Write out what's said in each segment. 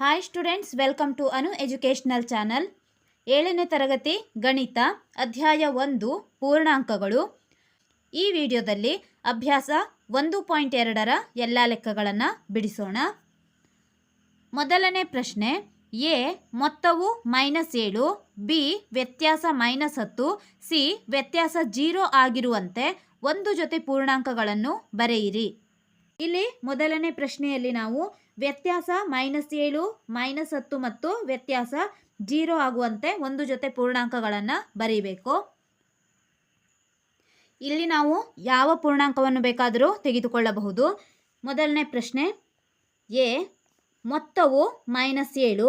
Hi students welcome to Anu educational channel ಏಳನೇ ತರಗತಿ, ಗಣಿತ, ಅಧ್ಯಾಯ ಒಂದು, ಪೂರ್ಣಾಂಕಗಳು. ಈ ವಿಡಿಯೋದಲ್ಲಿ ಅಭ್ಯಾಸ ಒಂದು ಪಾಯಿಂಟ್ ಎರಡರ ಎಲ್ಲ ಲೆಕ್ಕಗಳನ್ನು ಬಿಡಿಸೋಣ. ಮೊದಲನೇ ಪ್ರಶ್ನೆ, ಎ ಮೊತ್ತವು ಮೈನಸ್ ಏಳು, ಬಿ ವ್ಯತ್ಯಾಸ ಮೈನಸ್ ಹತ್ತು, ಸಿ ವ್ಯತ್ಯಾಸ ಜೀರೋ ಆಗಿರುವಂತೆ ಒಂದು ಜೊತೆ ಪೂರ್ಣಾಂಕಗಳನ್ನು ಬರೆಯಿರಿ. ಇಲ್ಲಿ ಮೊದಲನೇ ಪ್ರಶ್ನೆಯಲ್ಲಿ ನಾವು ವ್ಯತ್ಯಾಸ ಮೈನಸ್ ಏಳು ಮೈನಸ್ ಹತ್ತು ಮತ್ತು ವ್ಯತ್ಯಾಸ ಜೀರೋ ಆಗುವಂತೆ ಒಂದು ಜೊತೆ ಪೂರ್ಣಾಂಕಗಳನ್ನು ಬರೀಬೇಕು. ಇಲ್ಲಿ ನಾವು ಯಾವ ಪೂರ್ಣಾಂಕವನ್ನು ಬೇಕಾದರೂ ತೆಗೆದುಕೊಳ್ಳಬಹುದು. ಮೊದಲನೇ ಪ್ರಶ್ನೆ, ಎ ಮೊತ್ತವು ಮೈನಸ್ ಏಳು,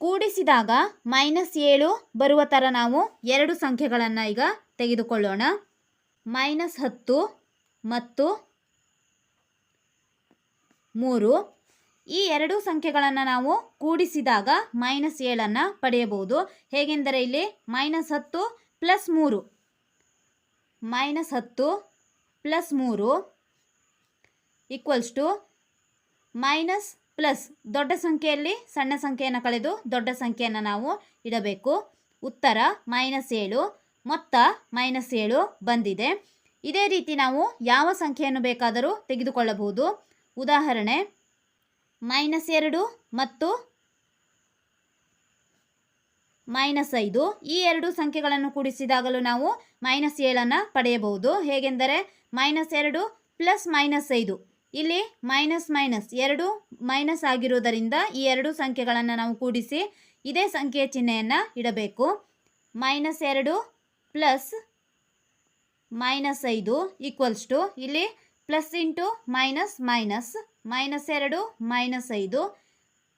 ಕೂಡಿಸಿದಾಗ ಮೈನಸ್ ಏಳು ಬರುವ ಥರ ನಾವು ಎರಡು ಸಂಖ್ಯೆಗಳನ್ನು ಈಗ ತೆಗೆದುಕೊಳ್ಳೋಣ. ಮೈನಸ್ ಹತ್ತು ಮತ್ತು ಮೂರು. ಈ ಎರಡು ಸಂಖ್ಯೆಗಳನ್ನು ನಾವು ಕೂಡಿಸಿದಾಗ ಮೈನಸ್ ಏಳನ್ನು ಪಡೆಯಬಹುದು. ಹೇಗೆಂದರೆ ಇಲ್ಲಿ ಮೈನಸ್ ಹತ್ತು ಪ್ಲಸ್ ಮೂರು. ಮೈನಸ್ ಹತ್ತು ಪ್ಲಸ್ ಮೂರು ಈಕ್ವಲ್ಸ್ ಟು ಮೈನಸ್ ಪ್ಲಸ್ ದೊಡ್ಡ ಸಂಖ್ಯೆಯಲ್ಲಿ ಸಣ್ಣ ಸಂಖ್ಯೆಯನ್ನು ಕಳೆದು ದೊಡ್ಡ ಸಂಖ್ಯೆಯನ್ನು ನಾವು ಇಡಬೇಕು. ಉತ್ತರ ಮೈನಸ್ ಏಳು. ಮೊತ್ತ ಮೈನಸ್ ಏಳು ಬಂದಿದೆ. ಇದೇ ರೀತಿ ನಾವು ಯಾವ ಸಂಖ್ಯೆಯನ್ನು ಬೇಕಾದರೂ ತೆಗೆದುಕೊಳ್ಳಬಹುದು. ಉದಾಹರಣೆ, ಮೈನಸ್ ಎರಡು ಮತ್ತು ಮೈನಸ್ ಐದು. ಈ ಎರಡು ಸಂಖ್ಯೆಗಳನ್ನು ಕೂಡಿಸಿದಾಗಲೂ ನಾವು ಮೈನಸ್ ಏಳನ್ನು ಪಡೆಯಬಹುದು. ಹೇಗೆಂದರೆ, ಮೈನಸ್ ಎರಡು ಪ್ಲಸ್ ಮೈನಸ್ ಐದು. ಇಲ್ಲಿ ಮೈನಸ್ ಮೈನಸ್ ಎರಡು ಮೈನಸ್ ಆಗಿರುವುದರಿಂದ ಈ ಎರಡು ಸಂಖ್ಯೆಗಳನ್ನು ನಾವು ಕೂಡಿಸಿ ಇದೇ ಸಂಖ್ಯೆಯ ಚಿಹ್ನೆಯನ್ನು ಇಡಬೇಕು. ಮೈನಸ್ ಎರಡು ಪ್ಲಸ್ ಮೈನಸ್ ಐದು ಈಕ್ವಲ್ಸ್ ಟು ಇಲ್ಲಿ plus into minus minus minus ಎರಡು ಮೈನಸ್ ಐದು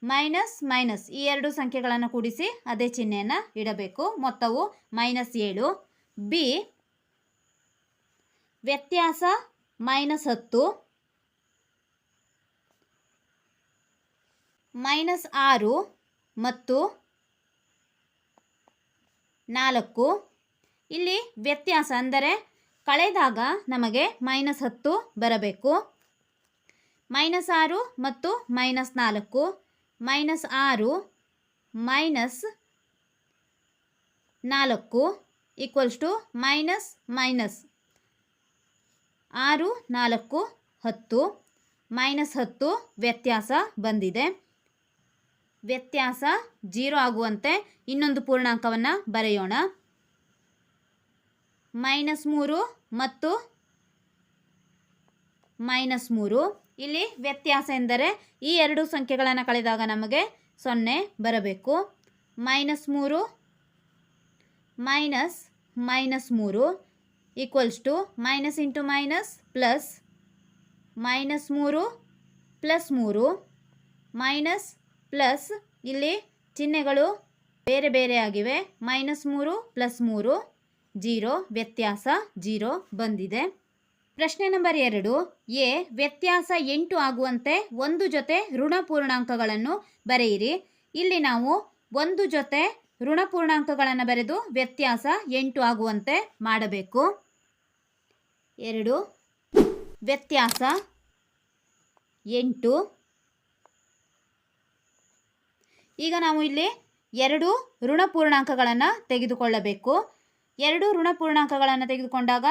ಮೈನಸ್ ಮೈನಸ್ ಈ ಎರಡು ಸಂಖ್ಯೆಗಳನ್ನು ಕೂಡಿಸಿ ಅದೇ ಚಿಹ್ನೆಯನ್ನು ಇಡಬೇಕು. ಮೊತ್ತವು ಮೈನಸ್ ಏಳು. ಬಿ, ವ್ಯತ್ಯಾಸ ಮೈನಸ್ ಹತ್ತು. ಮೈನಸ್ ಆರು ಮತ್ತು ನಾಲ್ಕು. ಇಲ್ಲಿ ವ್ಯತ್ಯಾಸ ಅಂದರೆ ಕಳೆದಾಗ ನಮಗೆ ಮೈನಸ್ ಹತ್ತು ಬರಬೇಕು. ಮೈನಸ್ ಆರು ಮತ್ತು ಮೈನಸ್ ನಾಲ್ಕು. ಮೈನಸ್ ಆರು ಮೈನಸ್ ನಾಲ್ಕು ಈಕ್ವಲ್ಸ್ ಟು ಮೈನಸ್ ಮೈನಸ್ ಆರು, ನಾಲ್ಕು, ಹತ್ತು. ಮೈನಸ್ ಹತ್ತು ವ್ಯತ್ಯಾಸ ಬಂದಿದೆ. ವ್ಯತ್ಯಾಸ ಜೀರೋ ಆಗುವಂತೆ ಇನ್ನೊಂದು ಪೂರ್ಣಾಂಕವನ್ನು ಬರೆಯೋಣ. ಮೈನಸ್ ಮೂರು ಮತ್ತು ಮೈನಸ್ ಮೂರು. ಇಲ್ಲಿ ವ್ಯತ್ಯಾಸ ಎಂದರೆ ಈ ಎರಡು ಸಂಖ್ಯೆಗಳನ್ನು ಕಳೆದಾಗ ನಮಗೆ ಸೊನ್ನೆ ಬರಬೇಕು. ಮೈನಸ್ ಮೂರು, ಮೈನಸ್ ಮೈನಸ್ ಮೂರು equals to minus into minus plus minus ಮೂರು ಪ್ಲಸ್ ಮೂರು ಮೈನಸ್ ಪ್ಲಸ್. ಇಲ್ಲಿ ಚಿಹ್ನೆಗಳು ಬೇರೆ ಬೇರೆ ಆಗಿವೆ. ಮೈನಸ್ ಮೂರು ಪ್ಲಸ್ ಮೂರು ಜೀರೋ, ವ್ಯತ್ಯಾಸ ಜೀರೋ ಬಂದಿದೆ. ಪ್ರಶ್ನೆ ನಂಬರ್ ಎರಡು, ಎ, ವ್ಯತ್ಯಾಸ ಎಂಟು ಆಗುವಂತೆ ಒಂದು ಜೊತೆ ಋಣಪೂರ್ಣಾಂಕಗಳನ್ನು ಬರೆಯಿರಿ. ಇಲ್ಲಿ ನಾವು ಒಂದು ಜೊತೆ ಋಣಪೂರ್ಣಾಂಕಗಳನ್ನು ಬರೆದು ವ್ಯತ್ಯಾಸ ಎಂಟು ಆಗುವಂತೆ ಮಾಡಬೇಕು. ಎರಡು, ವ್ಯತ್ಯಾಸ ಎಂಟು. ಈಗ ನಾವು ಇಲ್ಲಿ ಎರಡು ಋಣಪೂರ್ಣಾಂಕಗಳನ್ನು ತೆಗೆದುಕೊಳ್ಳಬೇಕು. ಎರಡು ಋಣ ಪೂರ್ಣಾಂಕಗಳನ್ನು ತೆಗೆದುಕೊಂಡಾಗ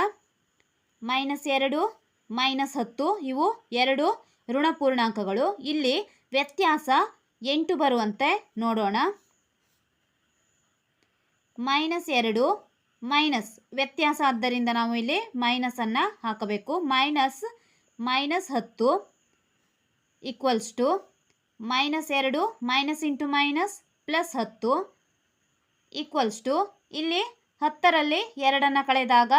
ಮೈನಸ್ ಎರಡು, ಮೈನಸ್ ಹತ್ತು, ಇವು ಎರಡು ಋಣ ಪೂರ್ಣಾಂಕಗಳು. ಇಲ್ಲಿ ವ್ಯತ್ಯಾಸ ಎಂಟು ಬರುವಂತೆ ನೋಡೋಣ. ಮೈನಸ್ ಎರಡು, ಮೈನಸ್. ವ್ಯತ್ಯಾಸ ಆದ್ದರಿಂದ ನಾವು ಇಲ್ಲಿ ಮೈನಸನ್ನು ಹಾಕಬೇಕು. ಮೈನಸ್ ಮೈನಸ್ ಹತ್ತು ಈಕ್ವಲ್ಸ್ ಟು ಮೈನಸ್ ಎರಡು, ಮೈನಸ್ ಇಂಟು ಮೈನಸ್ ಪ್ಲಸ್ ಹತ್ತು ಈಕ್ವಲ್ಸ್ ಟು. ಇಲ್ಲಿ ಹತ್ತರಲ್ಲಿ ಎರಡನ್ನು ಕಳೆದಾಗ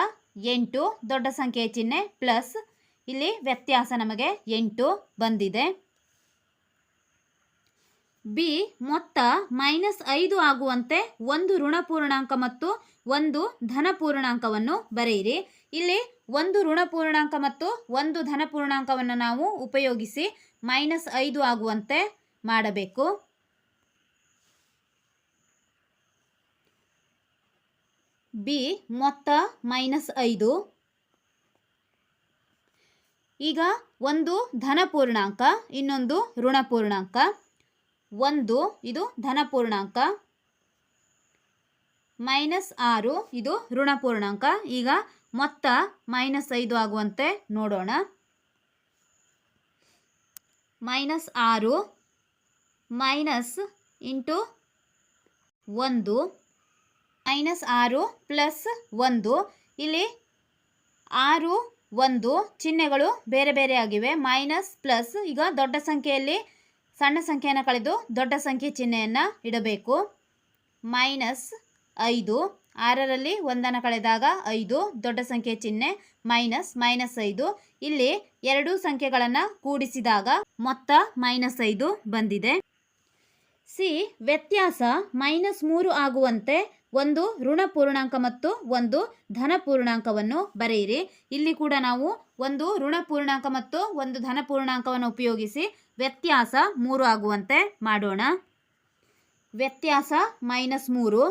ಎಂಟು, ದೊಡ್ಡ ಸಂಖ್ಯೆಯ ಚಿಹ್ನೆ ಪ್ಲಸ್ ಇಲ್ಲಿ ವ್ಯತ್ಯಾಸ ನಮಗೆ ಎಂಟು ಬಂದಿದೆ. ಬಿ ಮೊತ್ತ ಮೈನಸ್ ಐದು ಆಗುವಂತೆ ಒಂದು ಋಣ ಪೂರ್ಣಾಂಕ ಮತ್ತು ಒಂದು ಧನ ಪೂರ್ಣಾಂಕವನ್ನು ಬರೆಯಿರಿ. ಇಲ್ಲಿ ಒಂದು ಋಣ ಪೂರ್ಣಾಂಕ ಮತ್ತು ಒಂದು ಧನ ಪೂರ್ಣಾಂಕವನ್ನು ನಾವು ಉಪಯೋಗಿಸಿ ಮೈನಸ್ ಐದು ಆಗುವಂತೆ ಮಾಡಬೇಕು. ಬಿ ಮೊತ್ತ ಮೈನಸ್ ಐದು. ಈಗ ಒಂದು ಧನ ಪೂರ್ಣಾಂಕ, ಇನ್ನೊಂದು ಋಣ ಪೂರ್ಣಾಂಕ. ಒಂದು, ಇದು ಧನ ಪೂರ್ಣಾಂಕ. ಮೈನಸ್ ಆರು, ಇದು ಋಣ ಪೂರ್ಣಾಂಕ. ಈಗ ಮೊತ್ತ ಮೈನಸ್ ಐದು ಆಗುವಂತೆ ನೋಡೋಣ. ಮೈನಸ್ ಆರು ಮೈನಸ್ ಇಂಟು ಒಂದು. ಮೈನಸ್ ಆರು ಪ್ಲಸ್ ಒಂದು. ಇಲ್ಲಿ ಆರು, ಒಂದು ಚಿಹ್ನೆಗಳು ಬೇರೆ ಬೇರೆ ಆಗಿವೆ. ಮೈನಸ್ ಪ್ಲಸ್ ಈಗ ದೊಡ್ಡ ಸಂಖ್ಯೆಯಲ್ಲಿ ಸಣ್ಣ ಸಂಖ್ಯೆಯನ್ನು ಕಳೆದು ದೊಡ್ಡ ಸಂಖ್ಯೆ ಚಿಹ್ನೆಯನ್ನು ಇಡಬೇಕು. ಮೈನಸ್ ಐದು. ಆರರಲ್ಲಿ ಒಂದನ್ನು ಕಳೆದಾಗ ಐದು, ದೊಡ್ಡ ಸಂಖ್ಯೆ ಚಿಹ್ನೆ, ಮೈನಸ್ ಮೈನಸ್ ಐದು. ಇಲ್ಲಿ ಎರಡು ಸಂಖ್ಯೆಗಳನ್ನು ಕೂಡಿಸಿದಾಗ ಮೊತ್ತ ಮೈನಸ್ ಐದು ಬಂದಿದೆ. ಸಿ, ವ್ಯತ್ಯಾಸ ಮೈನಸ್ ಮೂರು ಆಗುವಂತೆ ಒಂದು ಋಣ ಪೂರ್ಣಾಂಕ ಮತ್ತು ಒಂದು ಧನ ಪೂರ್ಣಾಂಕವನ್ನು ಬರೆಯಿರಿ. ಇಲ್ಲಿ ಕೂಡ ನಾವು ಒಂದು ಋಣ ಪೂರ್ಣಾಂಕ ಮತ್ತು ಒಂದು ಧನ ಪೂರ್ಣಾಂಕವನ್ನು ಉಪಯೋಗಿಸಿ ವ್ಯತ್ಯಾಸ ಮೂರು ಆಗುವಂತೆ ಮಾಡೋಣ. ವ್ಯತ್ಯಾಸ ಮೈನಸ್ ಮೂರು.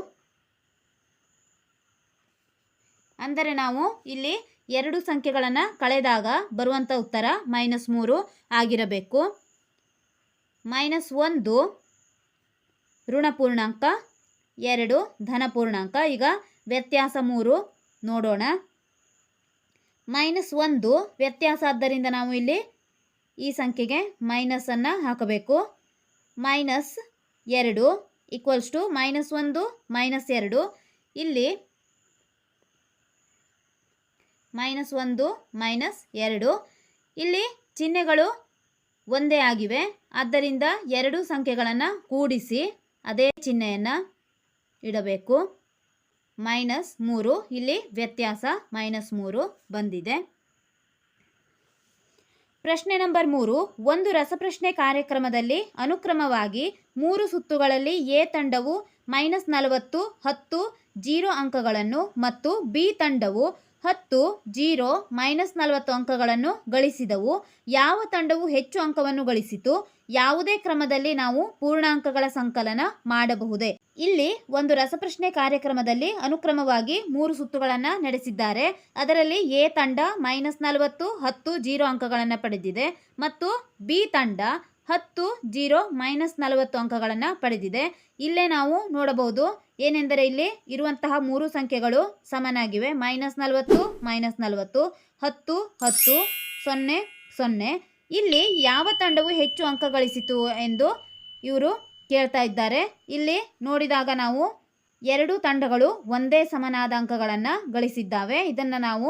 ಅಂದರೆ ನಾವು ಇಲ್ಲಿ ಎರಡು ಸಂಖ್ಯೆಗಳನ್ನು ಕಳೆದಾಗ ಬರುವಂಥ ಉತ್ತರ ಮೈನಸ್ ಮೂರು ಆಗಿರಬೇಕು. ಮೈನಸ್ ಒಂದು ಋಣ ಪೂರ್ಣಾಂಕ ಎರಡು ಧನ ಪೂರ್ಣಾಂಕ. ಈಗ ವ್ಯತ್ಯಾಸ ಮೂರು ನೋಡೋಣ. ಮೈನಸ್ ಒಂದು ವ್ಯತ್ಯಾಸ ಆದ್ದರಿಂದ ನಾವು ಇಲ್ಲಿ ಈ ಸಂಖ್ಯೆಗೆ ಮೈನಸನ್ನು ಹಾಕಬೇಕು. ಮೈನಸ್ ಎರಡು ಈಕ್ವಲ್ಸ್ ಟು ಮೈನಸ್ ಒಂದು ಮೈನಸ್ ಎರಡು. ಇಲ್ಲಿ ಮೈನಸ್ ಒಂದು ಮೈನಸ್ ಎರಡು. ಇಲ್ಲಿ ಚಿಹ್ನೆಗಳು ಒಂದೇ ಆಗಿವೆ. ಆದ್ದರಿಂದ ಎರಡು ಸಂಖ್ಯೆಗಳನ್ನು ಕೂಡಿಸಿ ಅದೇ ಚಿಹ್ನೆಯನ್ನು ಇಡಬೇಕು. ಮೈನಸ್ ಮೂರು. ಇಲ್ಲಿ ವ್ಯತ್ಯಾಸ ಮೈನಸ್ ಮೂರು ಬಂದಿದೆ. ಪ್ರಶ್ನೆ ನಂಬರ್ ಮೂರು. ಒಂದು ರಸಪ್ರಶ್ನೆ ಕಾರ್ಯಕ್ರಮದಲ್ಲಿ ಅನುಕ್ರಮವಾಗಿ ಮೂರು ಸುತ್ತುಗಳಲ್ಲಿ ಎ ತಂಡವು ಮೈನಸ್ ನಲವತ್ತು, ಹತ್ತು, ಜೀರೋ ಅಂಕಗಳನ್ನು ಮತ್ತು ಬಿ ತಂಡವು ಹತ್ತು, ಜೀರೋ, ಮೈನಸ್ ನಲವತ್ತು ಅಂಕಗಳನ್ನು ಗಳಿಸಿದವು. ಯಾವ ತಂಡವು ಹೆಚ್ಚು ಅಂಕವನ್ನು ಗಳಿಸಿತು? ಯಾವುದೇ ಕ್ರಮದಲ್ಲಿ ನಾವು ಪೂರ್ಣಾಂಕಗಳ ಸಂಕಲನ ಮಾಡಬಹುದೇ? ಇಲ್ಲಿ ಒಂದು ರಸಪ್ರಶ್ನೆ ಕಾರ್ಯಕ್ರಮದಲ್ಲಿ ಅನುಕ್ರಮವಾಗಿ ಮೂರು ಸುತ್ತುಗಳನ್ನು ನಡೆಸಿದ್ದಾರೆ. ಅದರಲ್ಲಿ ಎ ತಂಡ ಮೈನಸ್ ನಲವತ್ತು, ಹತ್ತು, ಜೀರೋ ಅಂಕಗಳನ್ನು ಪಡೆದಿದೆ. ಮತ್ತು ಬಿ ತಂಡ ಹತ್ತು, ಜೀರೋ, ಮೈನಸ್ ನಲವತ್ತು ಅಂಕಗಳನ್ನು ಪಡೆದಿದೆ. ಇಲ್ಲೇ ನಾವು ನೋಡಬಹುದು ಏನೆಂದರೆ ಇಲ್ಲಿ ಇರುವಂತಹ ಮೂರು ಸಂಖ್ಯೆಗಳು ಸಮನಾಗಿವೆ. ಮೈನಸ್ ನಲವತ್ತು ಮೈನಸ್ ನಲವತ್ತು, ಹತ್ತು ಹತ್ತು, ಸೊನ್ನೆ ಸೊನ್ನೆ. ಇಲ್ಲಿ ಯಾವ ತಂಡವು ಹೆಚ್ಚು ಅಂಕ ಗಳಿಸಿತು ಎಂದು ಇವರು ಕೇಳ್ತಾ ಇದ್ದಾರೆ. ಇಲ್ಲಿ ನೋಡಿದಾಗ ನಾವು ಎರಡು ತಂಡಗಳು ಒಂದೇ ಸಮನಾದ ಅಂಕಗಳನ್ನು ಗಳಿಸಿದ್ದಾವೆ. ಇದನ್ನು ನಾವು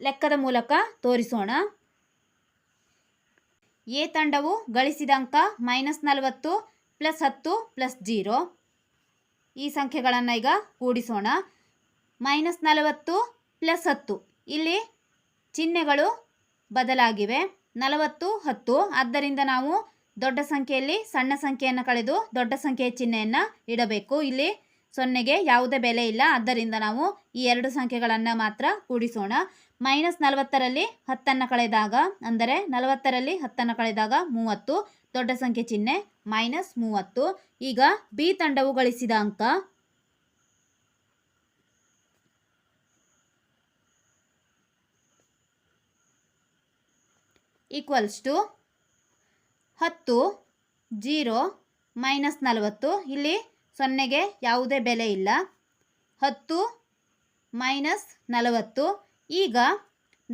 ಲೆಕ್ಕದ ಮೂಲಕ ತೋರಿಸೋಣ. ಎ ತಂಡವು ಗಳಿಸಿದ ಅಂಕ ಮೈನಸ್ ನಲವತ್ತು ಪ್ಲಸ್ ಹತ್ತು ಪ್ಲಸ್ ಜೀರೋ ಈ ಸಂಖ್ಯೆಗಳನ್ನು ಈಗ ಕೂಡಿಸೋಣ. ಮೈನಸ್ ನಲವತ್ತು ಪ್ಲಸ್ ಹತ್ತು. ಇಲ್ಲಿ ಚಿಹ್ನೆಗಳು ಬದಲಾಗಿವೆ. ನಲವತ್ತು, ಹತ್ತು. ಆದ್ದರಿಂದ ನಾವು ದೊಡ್ಡ ಸಂಖ್ಯೆಯಲ್ಲಿ ಸಣ್ಣ ಸಂಖ್ಯೆಯನ್ನು ಕಳೆದು ದೊಡ್ಡ ಸಂಖ್ಯೆಯ ಚಿಹ್ನೆಯನ್ನು ಇಡಬೇಕು. ಇಲ್ಲಿ ಸೊನ್ನೆಗೆ ಯಾವುದೇ ಬೆಲೆ ಇಲ್ಲ. ಆದ್ದರಿಂದ ನಾವು ಈ ಎರಡು ಸಂಖ್ಯೆಗಳನ್ನು ಮಾತ್ರ ಕೂಡಿಸೋಣ. ಮೈನಸ್ ನಲವತ್ತರಲ್ಲಿ ಹತ್ತನ್ನು ಕಳೆದಾಗ, ಅಂದರೆ ನಲವತ್ತರಲ್ಲಿ ಹತ್ತನ್ನು ಕಳೆದಾಗ ಮೂವತ್ತು, ದೊಡ್ಡ ಸಂಖ್ಯೆ ಚಿಹ್ನೆ, ಮೈನಸ್ ಮೂವತ್ತು. ಈಗ ಬಿ ತಂಡವು ಗಳಿಸಿದ ಅಂಕ. ಈಕ್ವಲ್ಸ್ ಟು ಹತ್ತು, ಜೀರೋ, ಮೈನಸ್ ನಲವತ್ತು. ಇಲ್ಲಿ ಸೊನ್ನೆಗೆ ಯಾವುದೇ ಬೆಲೆ ಇಲ್ಲ. ಹತ್ತು, ಮೈನಸ್ ನಲವತ್ತು. ಈಗ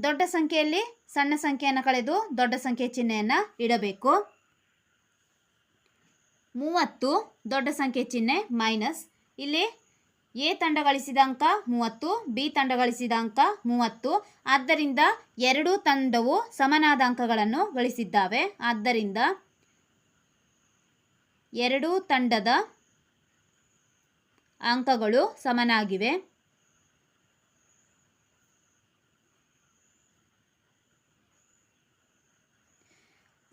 ದೊಡ್ಡ ಸಂಖ್ಯೆಯಲ್ಲಿ ಸಣ್ಣ ಸಂಖ್ಯೆಯನ್ನು ಕಳೆದು ದೊಡ್ಡ ಸಂಖ್ಯೆ ಚಿಹ್ನೆಯನ್ನು ಇಡಬೇಕು. ಮೂವತ್ತು, ದೊಡ್ಡ ಸಂಖ್ಯೆ ಚಿಹ್ನೆ ಮೈನಸ್. ಇಲ್ಲಿ ಎ ತಂಡ ಗಳಿಸಿದ ಅಂಕ ಮೂವತ್ತು, ಬಿ ತಂಡ ಗಳಿಸಿದ ಅಂಕ ಮೂವತ್ತು. ಆದ್ದರಿಂದ ಎರಡೂ ತಂಡವು ಸಮನಾದ ಅಂಕಗಳನ್ನು ಗಳಿಸಿದ್ದಾವೆ. ಆದ್ದರಿಂದ ಎರಡೂ ತಂಡದ ಅಂಕಗಳು ಸಮನಾಗಿವೆ.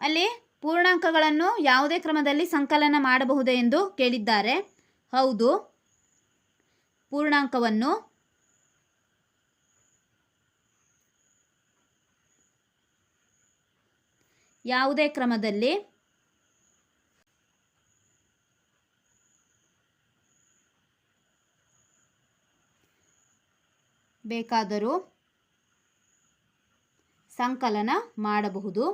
ಅಲ್ಲಿ ಪೂರ್ಣಾಂಕಗಳನ್ನು ಯಾವುದೇ ಕ್ರಮದಲ್ಲಿ ಸಂಕಲನ ಮಾಡಬಹುದೇ ಎಂದು ಕೇಳಿದ್ದಾರೆ. ಹೌದು. ಪೂರ್ಣಾಂಕವನ್ನು ಯಾವುದೇ ಕ್ರಮದಲ್ಲಿ ಬೇಕಾದರೂ ಸಂಕಲನ ಮಾಡಬಹುದು.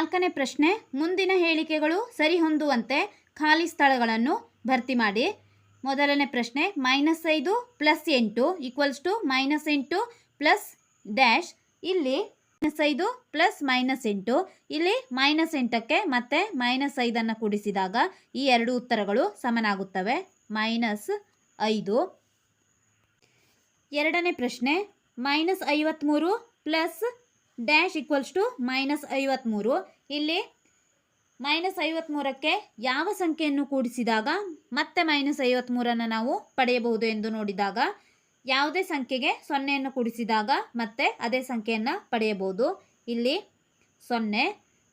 ನಾಲ್ಕನೇ ಪ್ರಶ್ನೆ, ಮುಂದಿನ ಹೇಳಿಕೆಗಳು ಸರಿಹೊಂದುವಂತೆ ಖಾಲಿ ಸ್ಥಳಗಳನ್ನು ಭರ್ತಿ ಮಾಡಿ. ಮೊದಲನೇ ಪ್ರಶ್ನೆ ಮೈನಸ್ ಐದು ಪ್ಲಸ್ ಎಂಟು ಈಕ್ವಲ್ಸ್ ಟು ಮೈನಸ್ ಎಂಟು ಪ್ಲಸ್ ಡ್ಯಾಶ್ ಇಲ್ಲಿ ಮೈನಸ್ ಐದು ಪ್ಲಸ್ ಮೈನಸ್ ಎಂಟು, ಇಲ್ಲಿ ಮೈನಸ್ ಎಂಟಕ್ಕೆ ಮತ್ತೆ ಮೈನಸ್ ಐದನ್ನು ಕೂಡಿಸಿದಾಗ ಈ ಎರಡು ಉತ್ತರಗಳು ಸಮನಾಗುತ್ತವೆ. ಮೈನಸ್ ಐದು. ಎರಡನೇ ಪ್ರಶ್ನೆ minus ಐವತ್ತ್ಮೂರು plus dash equals to minus ಐವತ್ತ್ಮೂರು ಇಲ್ಲಿ ಮೈನಸ್ ಐವತ್ತ್ಮೂರಕ್ಕೆ ಯಾವ ಸಂಖ್ಯೆಯನ್ನು ಕೂಡಿಸಿದಾಗ ಮತ್ತೆ ಮೈನಸ್ ಐವತ್ತ್ಮೂರನ್ನು ನಾವು ಪಡೆಯಬಹುದು ಎಂದು ನೋಡಿದಾಗ ಯಾವುದೇ ಸಂಖ್ಯೆಗೆ ಸೊನ್ನೆಯನ್ನು ಕೂಡಿಸಿದಾಗ ಮತ್ತೆ ಅದೇ ಸಂಖ್ಯೆಯನ್ನು ಪಡೆಯಬಹುದು. ಇಲ್ಲಿ ಸೊನ್ನೆ,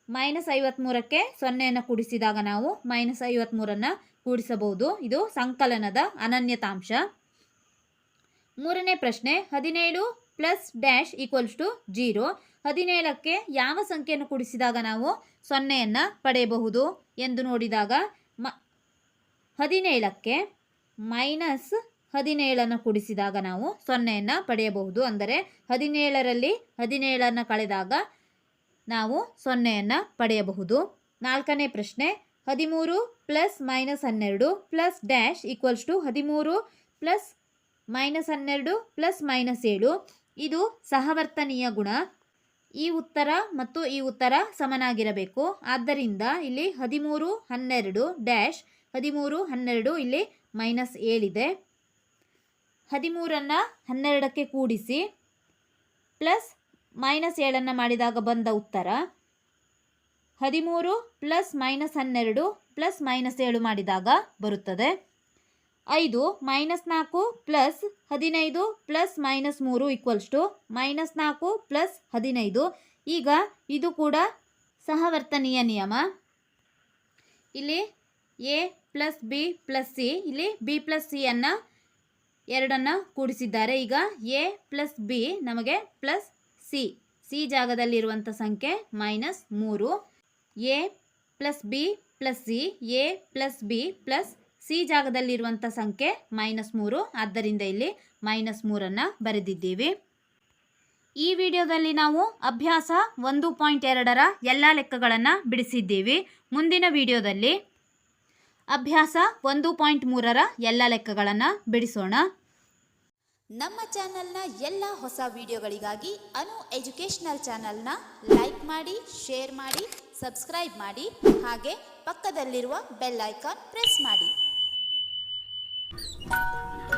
ಮೈನಸ್ ಐವತ್ತ್ಮೂರಕ್ಕೆ ಸೊನ್ನೆಯನ್ನು ಕೂಡಿಸಿದಾಗ ನಾವು ಮೈನಸ್ ಐವತ್ತ್ಮೂರನ್ನು ಕೂಡಿಸಬಹುದು. ಇದು ಸಂಕಲನದ ಅನನ್ಯತಾಂಶ. ಮೂರನೇ ಪ್ರಶ್ನೆ, ಹದಿನೇಳು plus dash equals to zero. ಹದಿನೇಳಕ್ಕೆ ಯಾವ ಸಂಖ್ಯೆಯನ್ನು ಕೂಡಿಸಿದಾಗ ನಾವು ಸೊನ್ನೆಯನ್ನು ಪಡೆಯಬಹುದು ಎಂದು ನೋಡಿದಾಗ ಮ ಹದಿನೇಳಕ್ಕೆ ಮೈನಸ್ ಹದಿನೇಳನ್ನು ಕೂಡಿಸಿದಾಗ ನಾವು ಸೊನ್ನೆಯನ್ನು ಪಡೆಯಬಹುದು. ಅಂದರೆ ಹದಿನೇಳರಲ್ಲಿ ಹದಿನೇಳನ್ನು ಕಳೆದಾಗ ನಾವು ಸೊನ್ನೆಯನ್ನು ಪಡೆಯಬಹುದು. ನಾಲ್ಕನೇ ಪ್ರಶ್ನೆ, ಹದಿಮೂರು ಪ್ಲಸ್ ಮೈನಸ್ ಹನ್ನೆರಡು ಪ್ಲಸ್ ಡ್ಯಾಶ್ ಈಕ್ವಲ್ಸ್ ಟು ಹದಿಮೂರು ಪ್ಲಸ್ ಮೈನಸ್ ಹನ್ನೆರಡು ಪ್ಲಸ್ ಮೈನಸ್ ಏಳು. ಇದು ಸಹವರ್ತನೀಯ ಗುಣ. ಈ ಉತ್ತರ ಮತ್ತು ಈ ಉತ್ತರ ಸಮನಾಗಿರಬೇಕು. ಆದ್ದರಿಂದ ಇಲ್ಲಿ ಹದಿಮೂರು ಹನ್ನೆರಡು ಡ್ಯಾಶ್ ಹದಿಮೂರು ಹನ್ನೆರಡು ಇಲ್ಲಿ ಮೈನಸ್ ಏಳಿದೆ. ಹದಿಮೂರನ್ನು ಹನ್ನೆರಡಕ್ಕೆ ಕೂಡಿಸಿ ಪ್ಲಸ್ ಮೈನಸ್ ಏಳನ್ನು ಮಾಡಿದಾಗ ಬಂದ ಉತ್ತರ. ಹದಿಮೂರು ಪ್ಲಸ್ ಮೈನಸ್ ಹನ್ನೆರಡು ಪ್ಲಸ್ ಮೈನಸ್ ಏಳು ಮಾಡಿದಾಗ ಬರುತ್ತದೆ. ಐದು ಮೈನಸ್ ನಾಲ್ಕು ಪ್ಲಸ್ ಹದಿನೈದು ಪ್ಲಸ್ ಮೈನಸ್ ಮೂರು ಈಕ್ವಲ್ಸ್ ಟು ಮೈನಸ್ ನಾಲ್ಕು ಪ್ಲಸ್ ಹದಿನೈದು. ಈಗ ಇದು ಕೂಡ ಸಹವರ್ತನೀಯ ನಿಯಮ. ಇಲ್ಲಿ A plus B plus C ಇಲ್ಲಿ ಬಿ ಪ್ಲಸ್ ಸಿಯನ್ನು ಎರಡನ್ನು ಕೂಡಿಸಿದ್ದಾರೆ. ಈಗ ಎ ಪ್ಲಸ್ ಬಿ ನಮಗೆ ಪ್ಲಸ್ ಸಿ ಸಿ ಜಾಗದಲ್ಲಿರುವಂಥ ಸಂಖ್ಯೆ ಮೈನಸ್ ಮೂರು. A plus B plus C A plus B plus C ಜಾಗದಲ್ಲಿರುವಂಥ ಸಂಖ್ಯೆ ಮೈನಸ್ ಮೂರು. ಆದ್ದರಿಂದ ಇಲ್ಲಿ ಮೈನಸ್ ಮೂರನ್ನು ಬರೆದಿದ್ದೀವಿ. ಈ ವಿಡಿಯೋದಲ್ಲಿ ನಾವು ಅಭ್ಯಾಸ ಒಂದು ಪಾಯಿಂಟ್ ಎರಡರ ಎಲ್ಲ ಲೆಕ್ಕಗಳನ್ನು ಬಿಡಿಸಿದ್ದೀವಿ. ಮುಂದಿನ ವಿಡಿಯೋದಲ್ಲಿ ಅಭ್ಯಾಸ ಒಂದು ಪಾಯಿಂಟ್ ಮೂರರ ಎಲ್ಲ ಲೆಕ್ಕಗಳನ್ನು ಬಿಡಿಸೋಣ. ನಮ್ಮ ಚಾನೆಲ್ನ ಎಲ್ಲ ಹೊಸ ವಿಡಿಯೋಗಳಿಗಾಗಿ ಅನು ಎಜುಕೇಷನಲ್ ಚಾನೆಲ್ನ ಲೈಕ್ ಮಾಡಿ ಶೇರ್ ಮಾಡಿ ಸಬ್ಸ್ಕ್ರೈಬ್ ಮಾಡಿ, ಹಾಗೆ ಪಕ್ಕದಲ್ಲಿರುವ ಬೆಲ್ ಐಕಾನ್ ಪ್ರೆಸ್ ಮಾಡಿ. you